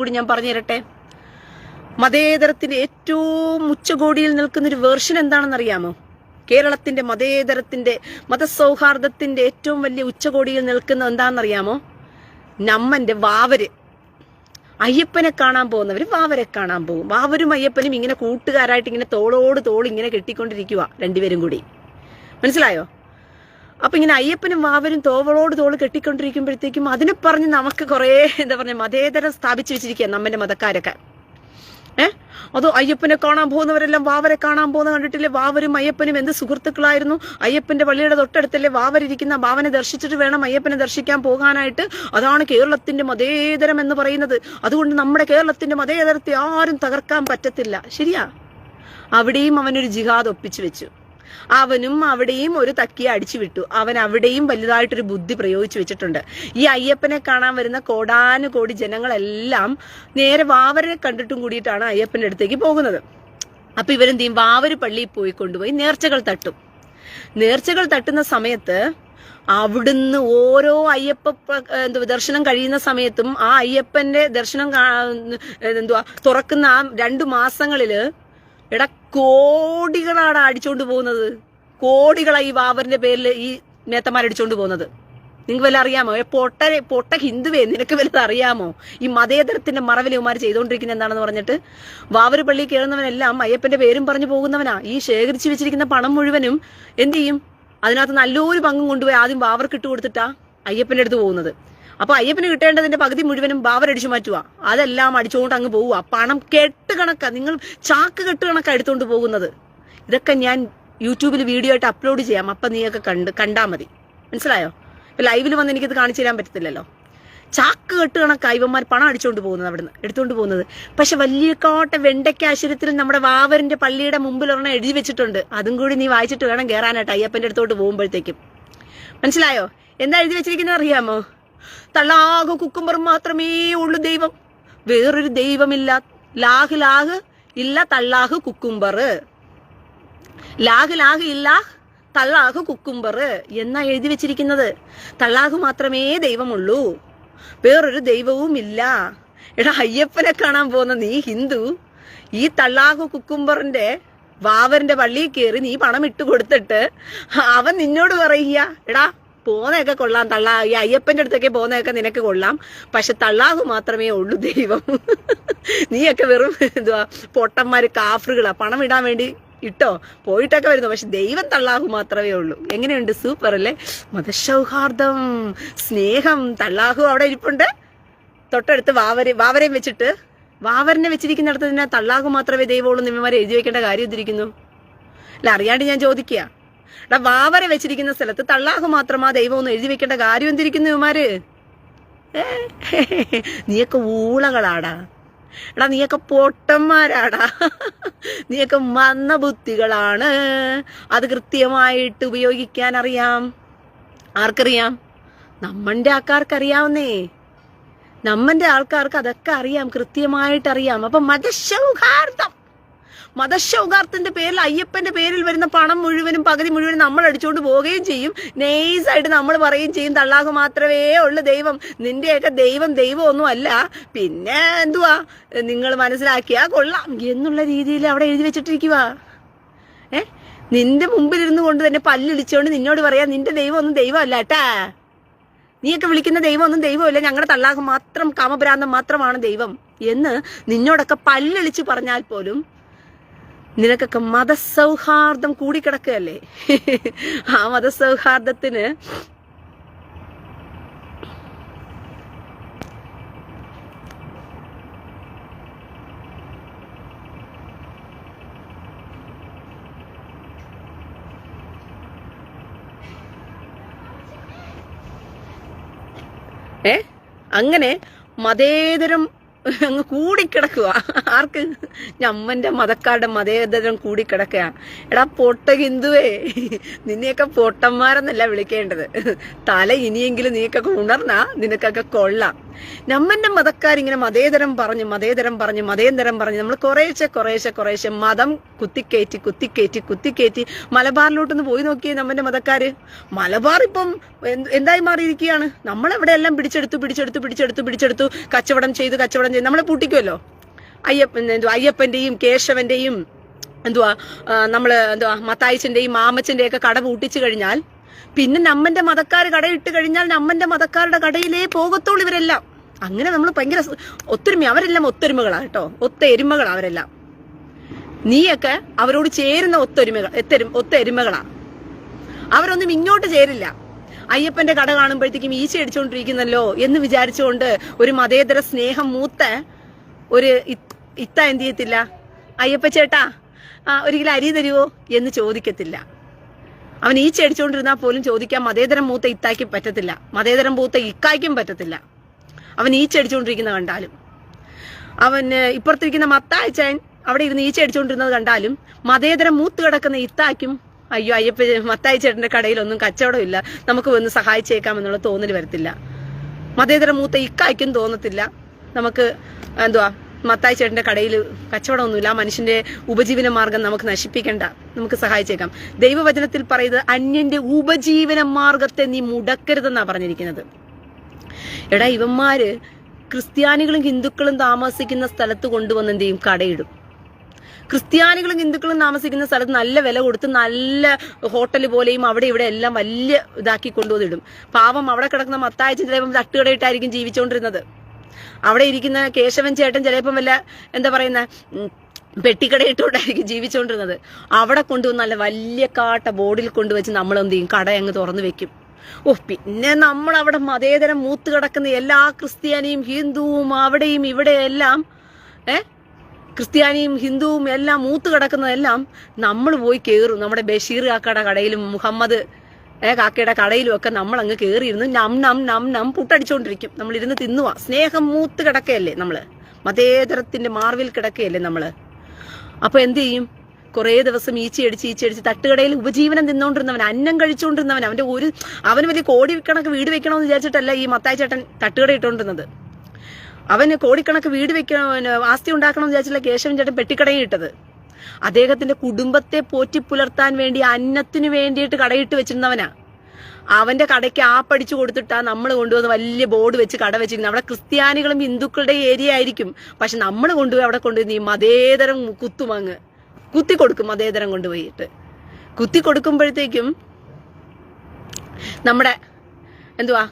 കൂടി ഞാൻ പറഞ്ഞു തരട്ടെ? മതേതരത്തിന്റെ ഏറ്റവും ഉച്ചകോടിയിൽ നിൽക്കുന്ന ഒരു വേർഷൻ എന്താണെന്ന് അറിയാമോ കേരളത്തിന്റെ മതേതരത്തിന്റെ മതസൗഹാർദ്ദത്തിന്റെ ഏറ്റവും വലിയ ഉച്ചകോടിയിൽ നിൽക്കുന്ന എന്താണെന്നറിയാമോ? നമ്മന്റെ വാവര്. അയ്യപ്പനെ കാണാൻ പോകുന്നവര് വാവരെ കാണാൻ പോകും. വാവരും അയ്യപ്പനും ഇങ്ങനെ കൂട്ടുകാരായിട്ട് ഇങ്ങനെ തോളോട് തോൾ ഇങ്ങനെ കെട്ടിക്കൊണ്ടിരിക്കുക രണ്ടുപേരും കൂടി. മനസ്സിലായോ? അപ്പൊ ഇങ്ങനെ അയ്യപ്പനും വാവരും തോവളോട് തോൾ കെട്ടിക്കൊണ്ടിരിക്കുമ്പോഴത്തേക്കും അതിനെ പറഞ്ഞ് നമുക്ക് കുറേ എന്താ പറഞ്ഞ മതേതരം സ്ഥാപിച്ചു വെച്ചിരിക്കുക നമ്മന്റെ മതക്കാരൊക്കെ. ഏ? അതോ അയ്യപ്പനെ കാണാൻ പോകുന്നവരെല്ലാം വാവരെ കാണാൻ പോകുന്ന കണ്ടിട്ടില്ലേ? വാവരും അയ്യപ്പനും എന്ത് സുഹൃത്തുക്കളായിരുന്നു? അയ്യപ്പന്റെ പള്ളിയുടെ തൊട്ടടുത്തല്ലേ വാവരിയ്ക്കുന്ന ഭാവനെ ദർശിച്ചിട്ട് വേണം അയ്യപ്പനെ ദർശിക്കാൻ പോകാനായിട്ട്. അതാണ് കേരളത്തിന്റെ മതേതരം എന്ന് പറയുന്നത്. അതുകൊണ്ട് നമ്മുടെ കേരളത്തിന്റെ മതേതരത്തെ ആരും തകർക്കാൻ പറ്റത്തില്ല. ശരിയാ? അവിടെയും അവനൊരു ജിഹാദ് ഒപ്പിച്ചു വെച്ചു. അവനും അവിടെയും ഒരു തക്കിയ അടിച്ചു വിട്ടു. അവൻ അവിടെയും വലുതായിട്ടൊരു ബുദ്ധി പ്രയോഗിച്ചു വെച്ചിട്ടുണ്ട്. ഈ അയ്യപ്പനെ കാണാൻ വരുന്ന കോടാനുകോടി ജനങ്ങളെല്ലാം നേരെ വാവരെ കണ്ടിട്ടും കൂടിയിട്ടാണ് അയ്യപ്പന്റെ അടുത്തേക്ക് പോകുന്നത്. അപ്പൊ ഇവരെന്ത് ചെയ്യും? വാവര് പള്ളിയിൽ പോയി കൊണ്ടുപോയി നേർച്ചകൾ തട്ടും. നേർച്ചകൾ തട്ടുന്ന സമയത്ത് അവിടുന്ന് ഓരോ അയ്യപ്പ എന്തോ ദർശനം കഴിയുന്ന സമയത്തും ആ അയ്യപ്പന്റെ ദർശനം എന്തുവാ തുറക്കുന്ന ആ രണ്ടു മാസങ്ങളിൽ എടാ കോടികളാണ് അടിച്ചോണ്ട് പോകുന്നത്. കോടികളാണ് ഈ വാവറിന്റെ പേരിൽ ഈ നേത്തമാർ അടിച്ചോണ്ട് പോകുന്നത്. നിങ്ങൾക്ക് വല്ല അറിയാമോ? പൊട്ട പൊട്ട ഹിന്ദുവേ നിനക്ക് വല്ലത് അറിയാമോ? ഈ മതേതരത്തിന്റെ മറവിലുമാർ ചെയ്തുകൊണ്ടിരിക്കുന്ന എന്താണെന്ന് പറഞ്ഞിട്ട് വാവര് പള്ളി കയറുന്നവനെല്ലാം അയ്യപ്പന്റെ പേരും പറഞ്ഞു പോകുന്നവനാ. ഈ ശേഖരിച്ചു വെച്ചിരിക്കുന്ന പണം മുഴുവനും എന്ത് ചെയ്യും? അതിനകത്ത് നല്ലൊരു പങ്കും കൊണ്ടുപോയി ആദ്യം വാവർക്ക് ഇട്ട് കൊടുത്തിട്ടാ അയ്യപ്പന്റെ അടുത്ത് പോകുന്നത്. അപ്പൊ അയ്യപ്പന് കിട്ടേണ്ടതിന്റെ പകുതി മുഴുവനും ബാവരടിച്ചു മാറ്റുക അതെല്ലാം അടിച്ചുകൊണ്ട് അങ്ങ് പോവുക പണം കെട്ട് കണക്കാ. നിങ്ങൾ ചാക്ക് കെട്ട് കണക്കാ എടുത്തുകൊണ്ട് പോകുന്നത്. ഇതൊക്കെ ഞാൻ യൂട്യൂബിൽ വീഡിയോ ആയിട്ട് അപ്ലോഡ് ചെയ്യാം. അപ്പൊ നീയൊക്കെ കണ്ട് കണ്ടാ മതി. മനസ്സിലായോ? ഇപ്പൊ ലൈവിൽ വന്ന് എനിക്കിത് കാണിച്ചു തരാൻ പറ്റത്തില്ലല്ലോ. ചാക്ക് കെട്ട് കണക്കാ ഇവന്മാർ പണം അടിച്ചുകൊണ്ട് പോകുന്നത് അവിടുന്ന്. എടുത്തുകൊണ്ട് പോകുന്നത്. പക്ഷെ വലിയ കോട്ട വെണ്ടയ്ക്ക ആശുപത്രിയിൽ നമ്മുടെ വാവറിന്റെ പള്ളിയുടെ മുമ്പിൽ ഒരെണ്ണം എഴുതി വെച്ചിട്ടുണ്ട്. അതും കൂടി നീ വായിച്ചിട്ട് വേണം കയറാനായിട്ട് അയ്യപ്പന്റെ അടുത്തോട്ട് പോകുമ്പോഴത്തേക്കും. മനസ്സിലായോ? എന്താ എഴുതി വെച്ചിരിക്കുന്നത് അറിയാമോ? തള്ളാകു കുക്കുംബർ മാത്രമേ ഉള്ളൂ ദൈവം. വേറൊരു ദൈവമില്ല. ലാഹ് ലാഹ് ഇല്ല തള്ളാഹ് കുക്കുംബർ. ലാഹ് ലാഹ് ഇല്ല തള്ളാഹ് കുക്കുംബർ എന്നാ എഴുതി വെച്ചിരിക്കുന്നത്. തള്ളാഹ് മാത്രമേ ദൈവമുള്ളൂ. വേറൊരു ദൈവവും ഇല്ല. എടാ അയ്യപ്പനെ കാണാൻ പോകുന്ന നീ ഹിന്ദു. ഈ തള്ളാഹു കുക്കുംബറിന്റെ വാവറിന്റെ പള്ളിയിൽ കയറി നീ പണം ഇട്ട് കൊടുത്തിട്ട് അവൻ നിന്നോട് പറയുക എടാ പോന്നയൊക്കെ കൊള്ളാം. തള്ളാ ഈ അയ്യപ്പന്റെ അടുത്തൊക്കെ പോകുന്നതൊക്കെ നിനക്ക് കൊള്ളാം. പക്ഷെ തള്ളാഹു മാത്രമേ ഉള്ളൂ ദൈവം. നീയൊക്കെ വെറും എന്തുവാ പൊട്ടന്മാര് കാഫറുകളാ പണം ഇടാൻ വേണ്ടി ഇട്ടോ? പോയിട്ടൊക്കെ വരുന്നു. പക്ഷെ ദൈവം തള്ളാഹു മാത്രമേ ഉള്ളൂ. എങ്ങനെയുണ്ട്? സൂപ്പർ അല്ലേ? മതസൗഹാർദ്ദം സ്നേഹം. തള്ളാഹു അവിടെ ഇരിപ്പുണ്ട്. തൊട്ടടുത്ത് വാവര് വാവരെയും വെച്ചിട്ട്. വാവരനെ വെച്ചിരിക്കുന്നിടത്ത് തന്നെ തള്ളാഹു മാത്രമേ ദൈവമുള്ളൂ നിമ്മമാരെ എഴുതി വെക്കേണ്ട കാര്യം ഇതിരിക്കുന്നു അല്ല അറിയാണ്ട് ഞാൻ ചോദിക്കുക എടാ വാവര വെച്ചിരിക്കുന്ന സ്ഥലത്ത് തള്ളാഹു മാത്രമാ ദൈവം ഒന്ന് എഴുതി വെക്കേണ്ട കാര്യം എന്തിരിക്കുന്നു ഇവമാര് നീയൊക്കെ ഊളകളാടാ. എടാ നീയൊക്കെ പൊട്ടന്മാരാടാ. നീയൊക്കെ മന്ന ബുദ്ധികളാണ്. അത് കൃത്യമായിട്ട് ഉപയോഗിക്കാൻ അറിയാം. ആർക്കറിയാം? നമ്മന്റെ ആൾക്കാർക്കറിയാവുന്നേ. നമ്മന്റെ ആൾക്കാർക്ക് അതൊക്കെ അറിയാം കൃത്യമായിട്ട് അറിയാം അപ്പൊ മതസൗഹാർദ്ദം. മതസൗഹാർദ്ദത്തിന്റെ പേരിൽ അയ്യപ്പന്റെ പേരിൽ വരുന്ന പണം മുഴുവനും പകുതി മുഴുവനും നമ്മൾ അടിച്ചുകൊണ്ട് പോവുകയും ചെയ്യും. നൈസായിട്ട് നമ്മൾ പറയുകയും ചെയ്യും തള്ളാഹു മാത്രമേ ഉള്ളു ദൈവം. നിന്റെയൊക്കെ ദൈവം ദൈവമൊന്നും അല്ല. പിന്നെ എന്തുവാ? നിങ്ങൾ മനസ്സിലാക്കിയാ കൊള്ളാം. എന്നുള്ള രീതിയിൽ അവിടെ എഴുതി വെച്ചിട്ടിരിക്കുക ഏ? നിന്റെ മുമ്പിലിരുന്നു കൊണ്ട് തന്നെ പല്ലിളിച്ചുകൊണ്ട് നിന്നോട് പറയാം നിന്റെ ദൈവം ഒന്നും ദൈവമല്ല കേട്ടാ. നീയൊക്കെ വിളിക്കുന്ന ദൈവം ഒന്നും ദൈവമില്ല. ഞങ്ങളുടെ തള്ളാഹ് മാത്രം കാമഭ്രാന്തം മാത്രമാണ് ദൈവം. എന്ന് നിന്നോടൊക്കെ പല്ലിളിച്ച് പറഞ്ഞാൽ പോലും നിനക്കൊക്കെ മതസൗഹാർദ്ദം കൂടിക്കിടക്കുകയല്ലേ? ആ മതസൗഹാർദ്ദത്തിന് അങ്ങനെ മതേതരം അങ്ങ് കൂടിക്കിടക്കുക ആർക്ക്? ഞമ്മന്റെ മതക്കാരുടെ മതേതരം കൂടിക്കിടക്കുക എടാ പൊട്ട ഹിന്ദുവേ. നിന്നെയൊക്കെ പൊട്ടന്മാരെന്നല്ല വിളിക്കേണ്ടത്. തല ഇനിയെങ്കിലും നീക്കൊക്കെ ഉണർന്നാ നിനക്കൊക്കെ കൊള്ളാം. നമ്മന്റെ മതക്കാരിങ്ങനെ മതേതരം പറഞ്ഞ് മതേതരം പറഞ്ഞ് മതേതരം പറഞ്ഞ് നമ്മൾ കുറേശ്ശെ കുറേശ്ശെ കുറേശ്ശെ മതം കുത്തിക്കയറ്റി കുത്തിക്കയറ്റി കുത്തിക്കയറ്റി മലബാറിലോട്ടൊന്ന് പോയി നോക്കിയേ നമ്മന്റെ മതക്കാര്. മലബാർ ഇപ്പം എന്ത് എന്തായി മാറിയിരിക്കുകയാണ്? നമ്മളെവിടെ എല്ലാം പിടിച്ചെടുത്തു പിടിച്ചെടുത്തു പിടിച്ചെടുത്തു പിടിച്ചെടുത്തു കച്ചവടം ചെയ്തു കച്ചവടം ചെയ്തു നമ്മളെ പൂട്ടിക്കുമല്ലോ അയ്യപ്പൻ എന്തോ അയ്യപ്പന്റെയും കേശവന്റെയും എന്തുവാ നമ്മൾ എന്തുവാ മത്തായിച്ചന്റെയും മാമച്ചന്റെയും ഒക്കെ കട പൂട്ടിച്ചു കഴിഞ്ഞാൽ പിന്നെ നമ്മന്റെ മതക്കാർ കടയിട്ട് കഴിഞ്ഞാൽ നമ്മന്റെ മതക്കാരുടെ കടയിലേ പോകത്തുള്ളൂ ഇവരെല്ലാം. അങ്ങനെ നമ്മൾ ഭയങ്കര ഒത്തൊരുമ അവരെല്ലാം ഒത്തൊരുമകളാ കേട്ടോ. ഒത്ത എരുമകളാ അവരെല്ലാം. നീയൊക്കെ അവരോട് ചേരുന്ന ഒത്തൊരുമകൾ എത്തരും എരുമകളാ അവരൊന്നും ഇങ്ങോട്ട് ചേരില്ല. അയ്യപ്പന്റെ കട കാണുമ്പോഴത്തേക്കും ഈശ അടിച്ചുകൊണ്ടിരിക്കുന്നല്ലോ എന്ന് വിചാരിച്ചുകൊണ്ട് ഒരു മതേതര സ്നേഹം മൂത്ത ഒരു ഇത്ത എന്ത് ചെയ്യത്തില്ല? അയ്യപ്പ ചേട്ടാ ഒരു കിലോ അരി തരുവോ എന്ന് ചോദിക്കത്തില്ല. അവൻ ഈ ചടിച്ചുകൊണ്ടിരുന്നാൽ പോലും ചോദിക്കാൻ മതേതരം മൂത്ത ഇത്തായ്ക്കും പറ്റത്തില്ല. മതേതരം മൂത്ത ഇക്കായ്ക്കും പറ്റത്തില്ല. അവൻ ഈ ചടിച്ചുകൊണ്ടിരിക്കുന്നത് കണ്ടാലും. ഏഹ്, ഇപ്പുറത്തിരിക്കുന്ന മത്തായച്ചൻ അവിടെ ഇരുന്ന് ഈ ചടിച്ചുകൊണ്ടിരുന്നത് കണ്ടാലും മതേതരം മൂത്ത് കിടക്കുന്ന ഇത്താക്കും അയ്യോ അയ്യപ്പ മത്തായി ചേട്ടന്റെ കടയിലൊന്നും കച്ചവടം ഇല്ല. നമുക്ക് വന്ന് സഹായിച്ചേക്കാം എന്നുള്ള തോന്നൽ വരത്തില്ല. മതേതര മൂത്ത ഇക്കായ്ക്കും തോന്നത്തില്ല. നമുക്ക് എന്തുവാ മത്തായി ചേട്ടന്റെ കടയിൽ കച്ചവടമൊന്നുമില്ല. ആ മനുഷ്യന്റെ ഉപജീവന മാർഗം നമുക്ക് നശിപ്പിക്കേണ്ട. നമുക്ക് സഹായിച്ചേക്കാം. ദൈവവചനത്തിൽ പറയുന്നത് അന്യന്റെ ഉപജീവന മാർഗത്തെ നീ മുടക്കരുതെന്നാ പറഞ്ഞിരിക്കുന്നത്. എടാ ഇവന്മാര് ക്രിസ്ത്യാനികളും ഹിന്ദുക്കളും താമസിക്കുന്ന സ്ഥലത്ത് കൊണ്ടുവന്ന് എന്ത് ചെയ്യും? കടയിടും. ക്രിസ്ത്യാനികളും ഹിന്ദുക്കളും താമസിക്കുന്ന സ്ഥലത്ത് നല്ല വില കൊടുത്ത് നല്ല ഹോട്ടൽ പോലെയും അവിടെ ഇവിടെ എല്ലാം വലിയ ഇതാക്കി കൊണ്ടുവന്നിടും. പാവം അവിടെ കിടക്കുന്ന മത്തായ ചിലപ്പം തട്ടുകടയിട്ടായിരിക്കും ജീവിച്ചുകൊണ്ടിരുന്നത്. അവിടെ ഇരിക്കുന്ന കേശവൻ ചേട്ടൻ ചിലപ്പം വല്ല എന്താ പറയുന്ന പെട്ടിക്കടയിട്ടുകൊണ്ടായിരിക്കും ജീവിച്ചുകൊണ്ടിരുന്നത് അവിടെ കൊണ്ടുവന്ന് നല്ല വലിയ കാട്ട ബോർഡിൽ കൊണ്ടുവച്ച് നമ്മൾ എന്ത് ചെയ്യും കട അങ്ങ് തുറന്നു വെക്കും. ഓ പിന്നെ നമ്മൾ അവിടെ മതേതരം മൂത്ത് കിടക്കുന്ന എല്ലാ ക്രിസ്ത്യാനിയും ഹിന്ദുവും അവിടെയും ഇവിടെയെല്ലാം ഏ? ക്രിസ്ത്യാനിയും ഹിന്ദുവും എല്ലാം മൂത്ത് കിടക്കുന്നതെല്ലാം നമ്മൾ പോയി കയറും നമ്മുടെ ബഷീർ കാക്കയുടെ കടയിലും മുഹമ്മദ് കാക്കയുടെ കടയിലും ഒക്കെ നമ്മൾ അങ്ങ് കയറിയിരുന്ന് നം നം നം നം പുട്ടടിച്ചോണ്ടിരിക്കും. നമ്മൾ ഇരുന്ന് തിന്നുവാ. സ്നേഹം മൂത്ത് കിടക്കയല്ലേ നമ്മൾ? മതേതരത്തിന്റെ മാർവിൽ കിടക്കയല്ലേ നമ്മൾ? അപ്പൊ എന്ത് ചെയ്യും? കുറേ ദിവസം ഈച്ചയടിച്ച് ഈച്ചയടിച്ച് തട്ടുകടയിൽ ഉപജീവനം തിന്നുകൊണ്ടിരുന്നവൻ അന്നം കഴിച്ചുകൊണ്ടിരുന്നവൻ അവന്റെ ഒരു അവന് വലിയ കോടിക്കണക്ക് വീട് വെക്കണമെന്ന് വിചാരിച്ചിട്ടല്ല ഈ മത്തായി ചേട്ടൻ തട്ടുകട ഇട്ടുകൊണ്ടിരുന്നത് അവന് കോടിക്കണക്ക് വീട് വെക്കണം ആസ്തി ഉണ്ടാക്കണം എന്ന് വിചാരിച്ചില്ല കേശവൻ ചേട്ടൻ പെട്ടിക്കടയും ഇട്ടത്. അദ്ദേഹത്തിന്റെ കുടുംബത്തെ പോറ്റി പുലർത്താൻ വേണ്ടി അന്നത്തിനു വേണ്ടിയിട്ട് കടയിട്ട് വെച്ചിരുന്നവനാ. അവന്റെ കടയ്ക്ക് ആ ആപ്പടിച്ചു കൊടുത്തിട്ടാ നമ്മൾ കൊണ്ടുവന്ന് വലിയ ബോർഡ് വെച്ച് കട വെച്ചിരിക്കുന്നത്. അവിടെ ക്രിസ്ത്യാനികളും ഹിന്ദുക്കളുടെ ഏരിയ ആയിരിക്കും. പക്ഷെ നമ്മൾ കൊണ്ടുപോയി അവിടെ കൊണ്ടുപോയി ഈ മതേതരം കുത്തുമങ്ങ് കുത്തി കൊടുക്കും മതേതരം കൊണ്ടുപോയിട്ട്. കുത്തി കൊടുക്കുമ്പോഴത്തേക്കും നമ്മുടെ എന്തുവാ?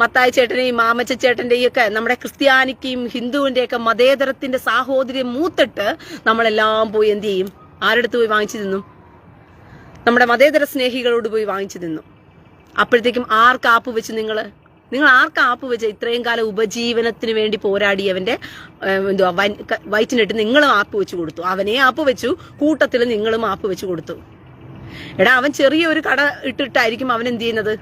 മത്തായി ചേട്ടനെയും മാമച്ച ചേട്ടന്റെയും ഒക്കെ നമ്മുടെ ക്രിസ്ത്യാനിക്കും ഹിന്ദുവിന്റെയൊക്കെ മതേതരത്തിന്റെ സാഹോദര്യം മൂത്തിട്ട് നമ്മളെല്ലാം പോയി എന്ത് ചെയ്യും? ആരടുത്ത് പോയി വാങ്ങിച്ചു തിന്നും? നമ്മുടെ മതേതര സ്നേഹികളോട് പോയി വാങ്ങിച്ചു തിന്നു. അപ്പോഴത്തേക്കും ആർക്ക് ആപ്പ് വെച്ച് നിങ്ങൾ നിങ്ങൾ ആർക്ക് ആപ്പ് വെച്ച് ഇത്രയും കാലം ഉപജീവനത്തിന് വേണ്ടി പോരാടിയവന്റെ എന്തുവാ വയറ്റിനിട്ട് നിങ്ങളും ആപ്പ് വെച്ച് കൊടുത്തു. അവനെ ആപ്പ് വെച്ചു കൂട്ടത്തിൽ നിങ്ങളും ആപ്പ് വെച്ച് കൊടുത്തു. എടാ അവൻ ചെറിയ ഒരു കട ഇട്ടിട്ടായിരിക്കും അവൻ എന്ത് ചെയ്യുന്നത്?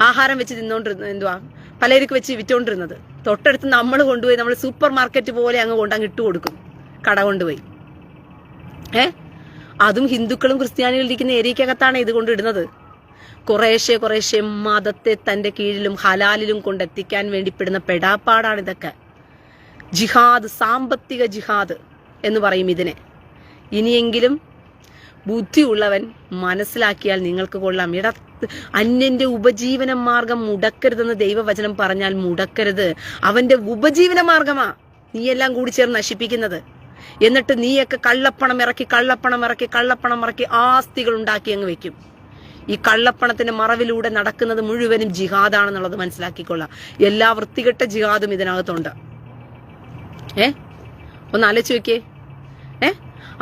ആഹാരം വെച്ച് തിന്നോണ്ടിരുന്നത് എന്തുവാ? പലചരക്ക് വെച്ച് വിറ്റോണ്ടിരുന്നത്. തൊട്ടടുത്ത് നമ്മൾ കൊണ്ടുപോയി നമ്മൾ സൂപ്പർ മാർക്കറ്റ് പോലെ അങ്ങ് കൊണ്ടങ്ങ് ഇട്ട് കൊടുക്കും. കട കൊണ്ടുപോയി. ഏ? അതും ഹിന്ദുക്കളും ക്രിസ്ത്യാനികളും ഇരിക്കുന്ന ഏരിയക്കകത്താണ് ഇത് കൊണ്ടിടുന്നത് കുറേശ്ശെ കുറേശ്ശെ മതത്തെ തന്റെ കീഴിലും ഹലാലിലും കൊണ്ടെത്തിക്കാൻ വേണ്ടി പെടുന്ന പെടാപ്പാടാണ് ഇതൊക്കെ. ജിഹാദ് സാമ്പത്തിക ജിഹാദ് എന്ന് പറയും ഇതിനെ. ഇനിയെങ്കിലും ബുദ്ധിയുള്ളവൻ മനസ്സിലാക്കിയാൽ നിങ്ങൾക്ക് കൊള്ളാം. ഇട അന്യന്റെ ഉപജീവന മാർഗം മുടക്കരുതെന്ന് ദൈവവചനം പറഞ്ഞാൽ മുടക്കരുത്. അവന്റെ ഉപജീവന മാർഗമാ നീ എല്ലാം കൂടി ചേർന്ന് നശിപ്പിക്കുന്നത്. എന്നിട്ട് നീയൊക്കെ കള്ളപ്പണം ഇറക്കി കള്ളപ്പണം ഇറക്കി കള്ളപ്പണം ഇറക്കി ആസ്തികൾ ഉണ്ടാക്കി അങ്ങ് വെക്കും. ഈ കള്ളപ്പണത്തിന്റെ മറവിലൂടെ നടക്കുന്നത് മുഴുവനും ജിഹാദാണെന്നുള്ളത് മനസ്സിലാക്കിക്കൊള്ളാം. എല്ലാ വൃത്തികെട്ട ജിഹാദും ഇതിനകത്തുണ്ട്. ഏ? ഒന്ന് ആലോചിച്ച് നോക്കിയേ. ഏ?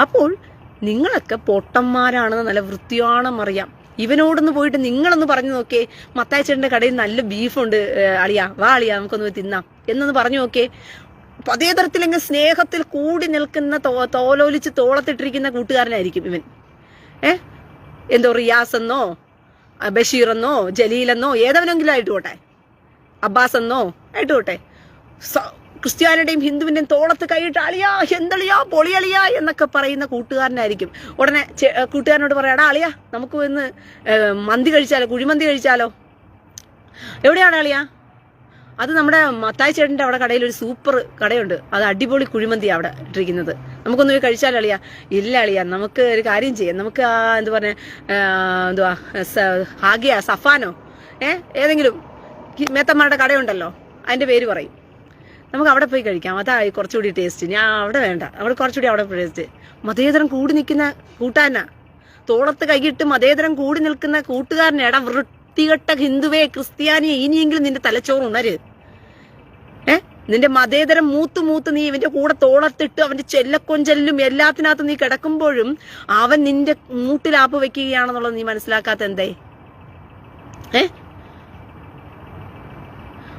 അപ്പോൾ നിങ്ങളൊക്കെ പൊട്ടന്മാരാണെന്ന് നല്ല വൃത്തിയാണെന്ന് അറിയാം. ഇവനോടൊന്ന് പോയിട്ട് നിങ്ങളൊന്ന് പറഞ്ഞു നോക്കേ. മത്തായച്ചേട്ടന്റെ കടയിൽ നല്ല ബീഫുണ്ട് അളിയാ വാ അളിയാ നമുക്കൊന്ന് തിന്നാം. എന്നൊന്ന് പറഞ്ഞു നോക്കേ. അതേ തരത്തിലെങ്കിൽ സ്നേഹത്തിൽ കൂടി നിൽക്കുന്ന തോലോലിച്ച് തോളത്തിട്ടിരിക്കുന്ന കൂട്ടുകാരനായിരിക്കും ഇവൻ. ഏ? എന്തോ റിയാസ് എന്നോ എന്നോ ജലീലെന്നോ ഏതവനെങ്കിലും ആയിട്ട് പോട്ടെ. അബ്ബാസ് എന്നോ ആയിട്ട് പോട്ടെ. ക്രിസ്ത്യാനിയുടെയും ഹിന്ദുവിന്റെയും തോളത്ത് കൈയിട്ട് അളിയാ എന്തളിയാ പൊളിയളിയാ എന്നൊക്കെ പറയുന്ന കൂട്ടുകാരനായിരിക്കും. ഉടനെ കൂട്ടുകാരനോട് പറയാടാ അളിയാ നമുക്ക് ഇന്ന് മന്തി കഴിച്ചാലോ? കുഴിമന്തി കഴിച്ചാലോ? എവിടെയാണ് അളിയാ? അത് നമ്മുടെ മത്തായി ചേട്ടന്റെ അവിടെ കടയിൽ ഒരു സൂപ്പർ കടയുണ്ട്. അത് അടിപൊളി കുഴിമന്തി അവിടെ ഇട്ടിരിക്കുന്നത്. നമുക്കൊന്ന് പോയി കഴിച്ചാൽ അളിയാ? ഇല്ല അളിയാ നമുക്ക് ഒരു കാര്യം ചെയ്യാം. നമുക്ക് ആ എന്ത് പറഞ്ഞ എന്തുവാ ഹാഗിയ സഫാനോ ഏ ഏതെങ്കിലും മേത്തന്മാരുടെ കടയുണ്ടല്ലോ അതിന്റെ പേര് പറയും. നമുക്ക് അവിടെ പോയി കഴിക്കാം. അതായി കുറച്ചുകൂടി ടേസ്റ്റ് ഞാൻ അവിടെ വേണ്ട. അവിടെ കുറച്ചുകൂടി അവിടെ ടേസ്റ്റ് മതേതരം കൂടി നിൽക്കുന്ന കൂട്ടാനാ. തോളത്ത് കൈയിട്ട് മതേതരം കൂടി നിൽക്കുന്ന കൂട്ടുകാരനെ ഇട വൃത്തികെട്ട ഹിന്ദുവേ ക്രിസ്ത്യാനിയെ ഇനിയെങ്കിലും നിന്റെ തലച്ചോറ് ഉണര്. ഏ? നിന്റെ മതേതരം മൂത്ത് മൂത്ത് നീ ഇവന്റെ കൂടെ തോളത്തിട്ട് അവന്റെ ചെല്ലക്കൊഞ്ചലിലും എല്ലാത്തിനകത്തും നീ കിടക്കുമ്പോഴും അവൻ നിന്റെ മൂട്ടിലാപ്പ് വെക്കുകയാണെന്നുള്ളത് നീ മനസ്സിലാക്കാത്ത എന്തേ? ഏ?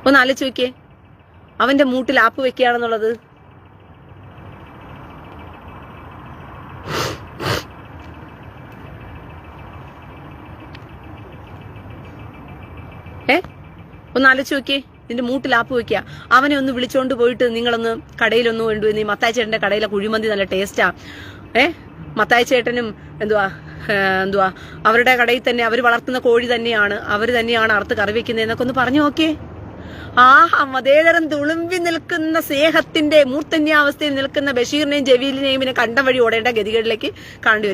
ഒന്ന് നോക്കിയേ. അവന്റെ മൂട്ടിൽ ആപ്പ് വെക്കുകയാണെന്നുള്ളത്? ഏ? ഒന്ന് ആലോചിച്ച് നോക്കിയേ. നിന്റെ മൂട്ടിൽ ആപ്പ് വെക്കുക. അവനെ ഒന്ന് വിളിച്ചോണ്ട് പോയിട്ട് നിങ്ങളൊന്ന് കടയിലൊന്ന് കൊണ്ടു നീ മത്തായി ചേട്ടന്റെ കടയിലെ കുഴിമന്തി നല്ല ടേസ്റ്റാ. ഏ? മത്തായി ചേട്ടനും എന്തുവാ എന്തുവാ അവരുടെ കടയിൽ തന്നെ അവർ വളർത്തുന്ന കോഴി തന്നെയാണ് അവർ തന്നെയാണ് അറുത്ത് കറി വെക്കുന്നതെന്നൊക്കെ ഒന്ന് പറഞ്ഞു നോക്കിയേ. ആഹാ മതേതരം തുളുമ്പി നിൽക്കുന്ന സ്നേഹത്തിന്റെ മൂർത്തന്യാവസ്ഥയിൽ നിൽക്കുന്ന ബഷീറിനെയും ജവീലിനെയും പിന്നെ കണ്ടം വഴി ഓടേണ്ട ഗതികളിലേക്ക് കാണേണ്ടി